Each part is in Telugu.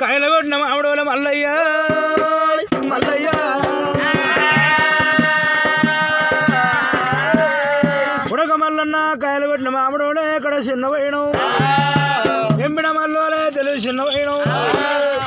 కాయల కొట్టిన మామిడోల మల్లయ్య. మల్లయ్య. ఉడక మల్లన్న కాయలగొట్టిన మామిడోలే ఇక్కడ చిన్న వైణం ఎంబిడ మల్లోలే తెలుగు చిన్న వైణం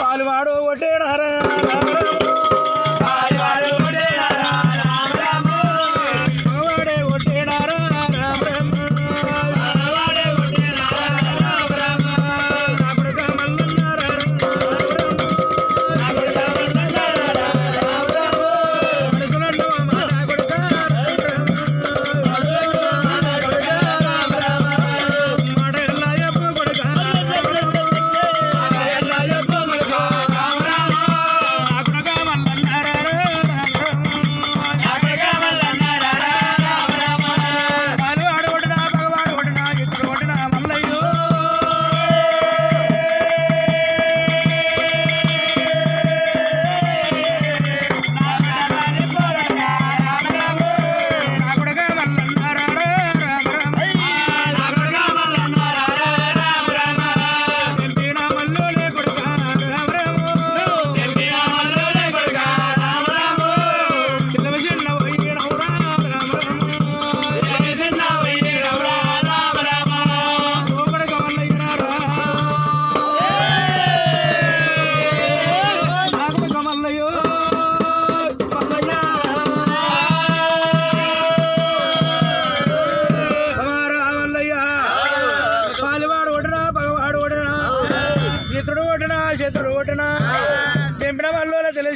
పాలువాడు ఒకటి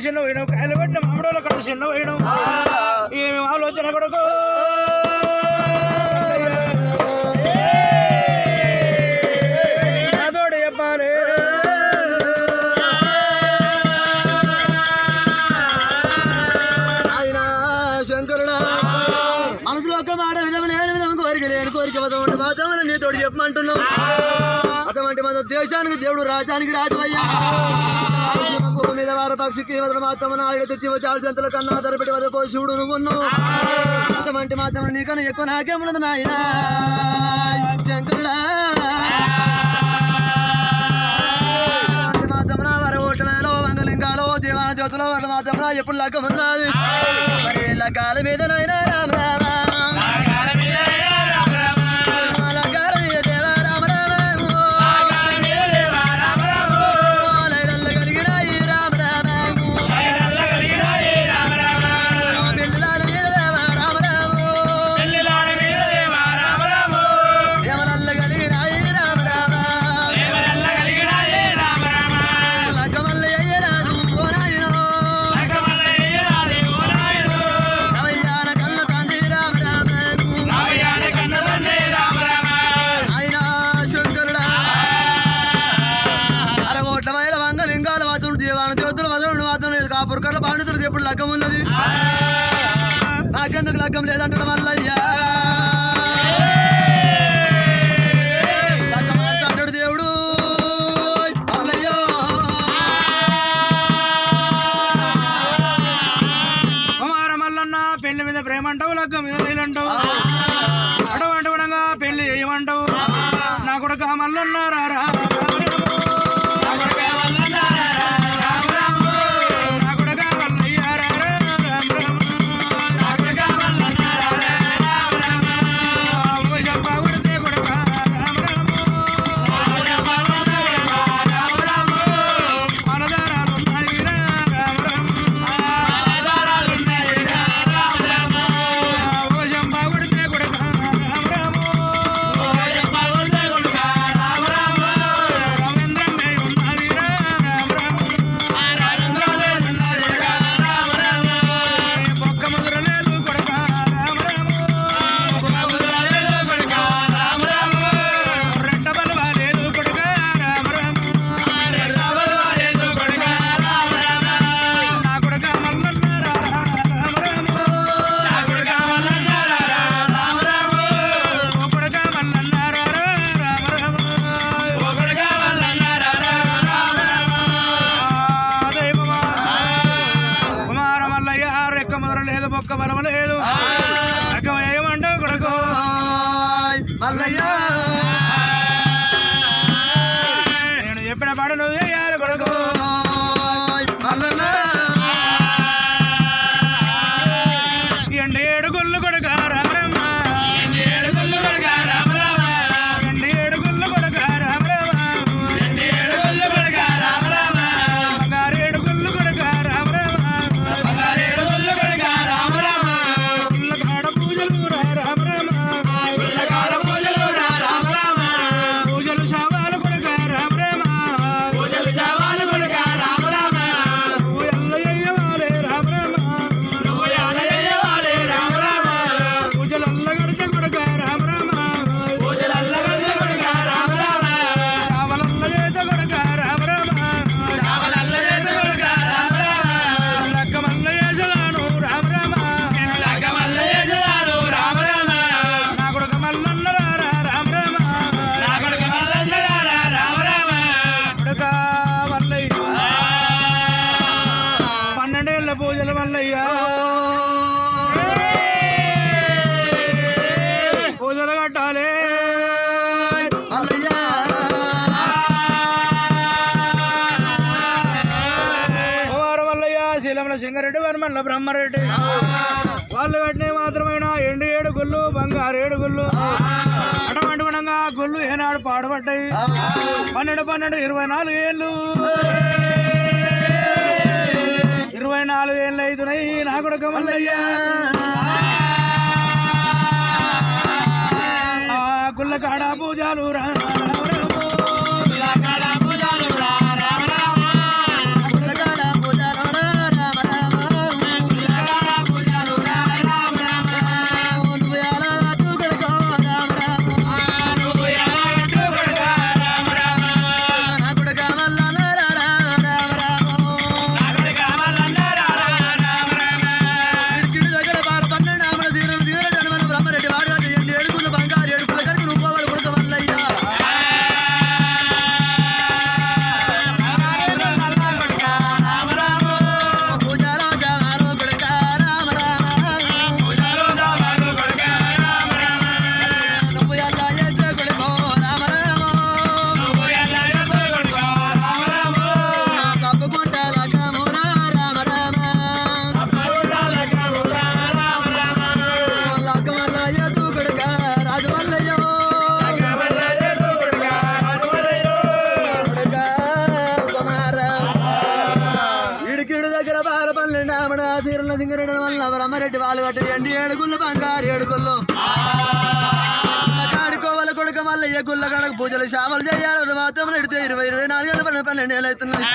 కలిసిండు పోయినాం కాయలు పెట్టిన మామిడోళ్ళు కలిసిండు పోయినాం ఏమి ఆలోచన కొడుకు తోడు చెప్పమంటున్నావు అటువంటి మన దేశానికి దేవుడు రాజానికి రాజు అయ్యా. పేదవారు పక్షికి వదలు మాత్రమే ఆయుధ జీవ చాలు జంతువుల కన్నా దొరపెట్టి వదలిపో శివుడు నువ్వును మంచి మాత్రం నీకన్నా ఎక్కువ నాకే ఉన్నది నాయన? శంకరుడా. ఎప్పుడు లగ్గం ఉన్నది మరి మీద నాయన రామ మండలంలో సింగారెడ్డి వనమల్ల బ్రహ్మారెడ్డి. వాళ్ళు కట్టిన మాత్రమైన? ఎండు ఏడు గుళ్ళు బంగారు ఏడు గుళ్ళు. అటువంటి విధంగా గుళ్ళు ఏనాడు పాడబడ్డాయి పన్నెండు పన్నెండు ఇరవై నాలుగు ఏళ్ళు. ఇరవై నాలుగు ఏళ్ళు అవుతున్నాయి నా కూడా గమనయ్యా ఏడుగుళ్ళు బంగారు ఏడుగుళ్ళు ఆడుకోవాలి కొడుక మళ్ళీ గుళ్ళ కాడకు పూజలు చేపలు చేయాలి. మాత్రం నడితే ఇరవై ఇరవై నాలుగేళ్ళు పన్నెండు పన్నెండు ఏళ్ళు అవుతున్నాయి.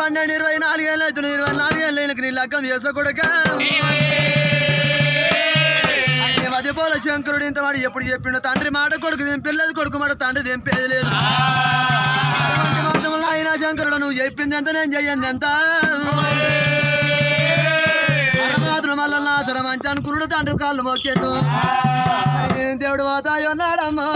పన్నెండు ఇరవై ఇరవై నాలుగేళ్ళు అవుతున్నాయి. ఇరవై నాలుగేళ్ళు నీకు నీ లగ్గం చేసే కొడుకు. మధ్యపోల శంకరుడు ఇంత వాడు ఎప్పుడు చెప్పిండు తండ్రి మాట కొడుకు దింపలేదు కొడుకు మాట తండ్రి దింపేది లేదు. అయినా శంకరుడు నువ్వు చెప్పింది ఎంత నేను చెయ్యంది ఎంత? వల్ల సరే మంచి అనుకున్నాడు తండ్రి కాళ్ళు మొక్కేట్టు. దేవుడు వాతాయో నాడమ్మో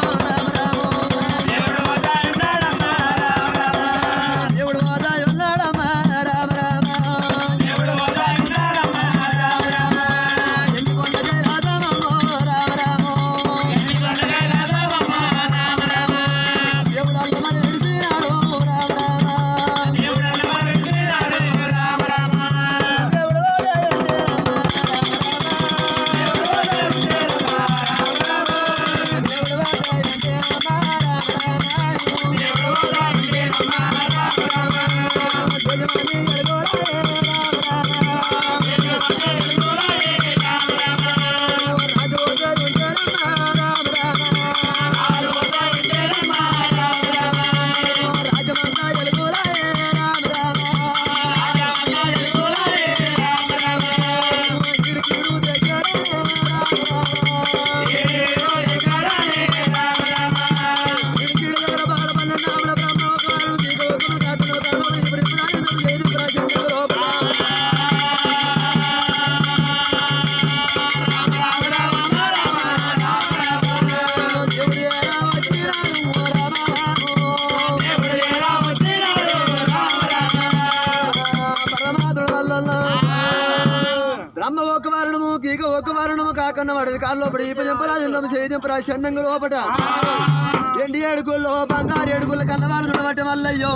పడదు కారు లోపల ఈపజంపరా జిల్లం చేయింపరా షన్నంగు లోపట. ఎండి ఏడుగుల్లో బంగారు ఏడుగుల కన్నవాడు చూడవటం వల్లయ్యో